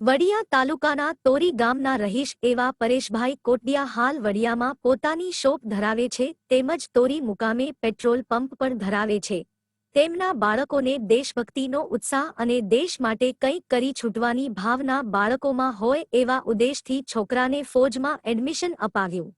વડિયા તાલુકાના તોરી ગામના રહીશ એવા પરેશભાઈ કોટડિયા હાલ વડિયામાં પોતાની શોપ ધરાવે છે, તેમજ તોરી મુકામે પેટ્રોલ પંપ પણ ધરાવે છે. તેમના બાળકોને દેશભક્તિનો ઉત્સાહ અને દેશ માટે કંઈક કરી છૂટવાની ભાવના બાળકોમાં હોય એવા ઉદ્દેશથી છોકરાને ફોજમાં એડમિશન અપાવ્યું.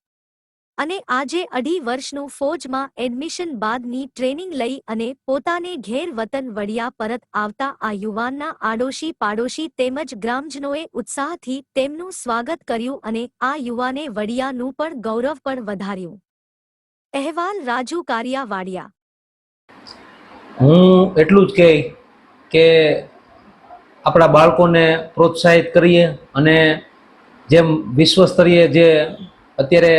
અને આજે અઢી વર્ષનું ફોજમાં એડમિશન બાદની ટ્રેનિંગ લઈ અને પોતાને ઘેર વતન વડિયા પરત આવતા આ યુવાનના આડોશી પાડોશી તેમજ ગ્રામજનોએ ઉત્સાહથી તેમનું સ્વાગત કર્યું અને આ યુવાને વડિયાનું પણ ગૌરવ પણ વધાર્યું. અહેવાલ રાજુ કારિયા વાડિયા હું એટલું જ કહી કે આપણા બાળકોને પ્રોત્સાહિત કરીએ અને જેમ વિશ્વ સ્તરીય જે અત્યારે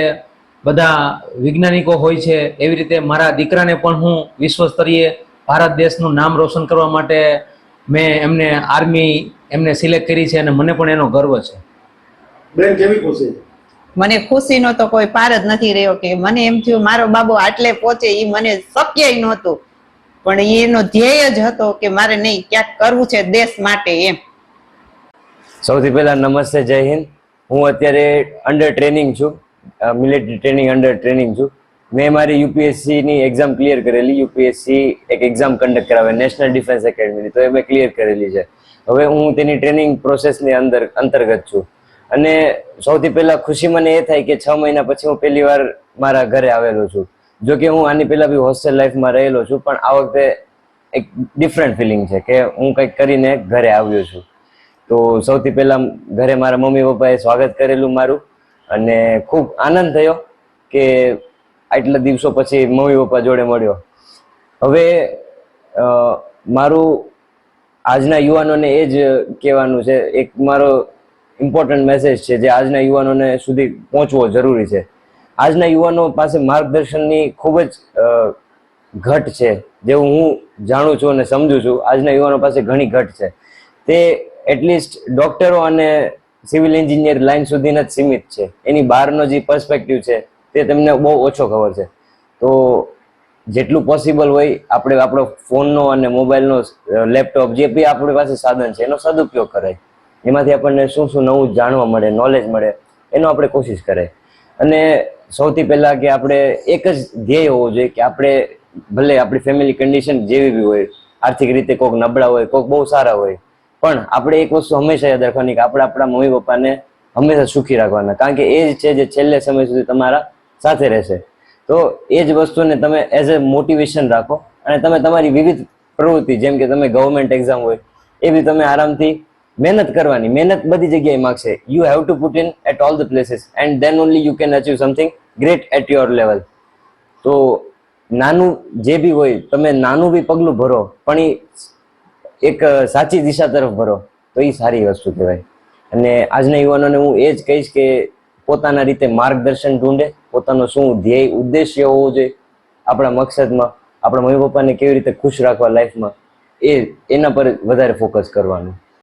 બધા વૈજ્ઞાનિકો હોય છે એવી રીતે મારા દીકરાને પણ હું વિશ્વ સ્તરીય ભારત દેશનું નામ રોશન કરવા માટે મેં એમને આર્મી એમને સિલેક્ટ કરી છે અને મને પણ એનો ગર્વ છે. બેન કેવી ખુશી? મને ખુશીનો તો કોઈ પાર જ નથી રહ્યો કે મને એમ થયું મારો બાબુ આટલે પહોંચે એ મને શક્ય નહોતું. પણ એનો ધ્યેય જ હતો કે મારે નહીં ક્યાંક કરવું છે દેશ માટે એમ. સૌથી પહેલા નમસ્તે જય હિન્દ. હું અત્યારે અંડર ટ્રેનિંગ છું. મિલિટરી ટ્રેનિંગ અંડર ટ્રેનિંગ છું. મેં મારી યુપીએસસી ની એક્ઝામ ક્લિયર કરેલી. યુપીએસસી એક એક્ઝામ કન્ડક્ટ કરાવે નેશનલ ડિફેન્સ એકેડમીની તો એ મેં ક્લિયર કરેલી છે. હવે હું તેની ટ્રેનિંગ પ્રોસેસની અંદર, અંતર્ગત છું. અને સૌથી પહેલાં ખુશી મને એ થાય કે છ મહિના પછી હું પહેલી વાર મારા ઘરે આવેલો છું. જો કે હું આની પહેલાં બી હોસ્ટેલ લાઈફમાં રહેલો છું, પણ આ વખતે એક ડિફરન્ટ ફિલિંગ છે કે હું કંઈક કરીને ઘરે આવ્યો છું. તો સૌથી પહેલાં ઘરે મારા મમ્મી પપ્પાએ સ્વાગત કરેલું મારું. અને ખૂબ આનંદ થયો કે આટલા દિવસો પછી મમ્મી પપ્પા જોડે મળ્યો. હવે મારું આજના યુવાનોને એ જ કહેવાનું છે, એક મારો ઇમ્પોર્ટન્ટ મેસેજ છે જે આજના યુવાનોને સુધી પહોંચવો જરૂરી છે. આજના યુવાનો પાસે માર્ગદર્શનની ખૂબ જ ઘટ છે જેવું હું જાણું છું અને સમજુ છું. આજના યુવાનો પાસે ઘણી ઘટ છે. તે એટલીસ્ટ ડોક્ટરો અને સિવિલ એન્જિનિયર લાઈન સુધીના જ સીમિત છે. એની બહારનો જે પર્સપેક્ટિવ છે, તે તમને બહુ ઓછો ખબર છે. તો જેટલું પોસિબલ હોય, આપણે આપણો ફોનનો અને મોબાઈલનો લેપટોપ જે બી આપણી પાસે સાધન છે, એનો સદુપયોગ કરાય. એમાંથી આપણને શું શું નવું જાણવા મળે નોલેજ મળે, એનો આપણે કોશિશ કરાય. અને સૌથી પહેલાં કે આપણે એક જ ધ્યેય હોવો જોઈએ કે આપણે ભલે આપણી ફેમિલી કન્ડિશન જેવી બી હોય, આર્થિક રીતે કોઈક નબળા હોય, કોઈક બહુ સારા હોય પણ આપણે એક વસ્તુ હંમેશા યાદ રાખવાની કે આપણે આપણા મમ્મી પપ્પાને હંમેશા સુખી રાખવાના. કારણ કે એ જ છે જે છેલ્લે સમય સુધી તમારા સાથે રહેશે. તો એ જ વસ્તુને તમે એઝ અ મોટિવેશન રાખો અને તમે તમારી વિવિધ પ્રવૃત્તિ, જેમ કે તમે ગવર્મેન્ટ એક્ઝામ હોય, એ બી તમે આરામથી મહેનત કરવાની. મહેનત બધી જગ્યાએ માગશે. You have to put in at all the places and then only you can achieve something great at your level તો નાનું જે બી હોય, તમે નાનું બી પગલું ભરો, પણ એ એક સાચી દિશા તરફ ભરો, તો એ સારી વસ્તુ કહેવાય. અને આજના યુવાનોને હું એ જ કહીશ કે પોતાના રીતે માર્ગદર્શન ઢૂંઢે, પોતાનો શું ધ્યેય, ઉદ્દેશ્ય હોવો જોઈએ આપણા મકસદમાં, આપણા મમ્મી પપ્પાને કેવી રીતે ખુશ રાખવા લાઈફમાં, એ, એના પર વધારે ફોકસ કરવાનું.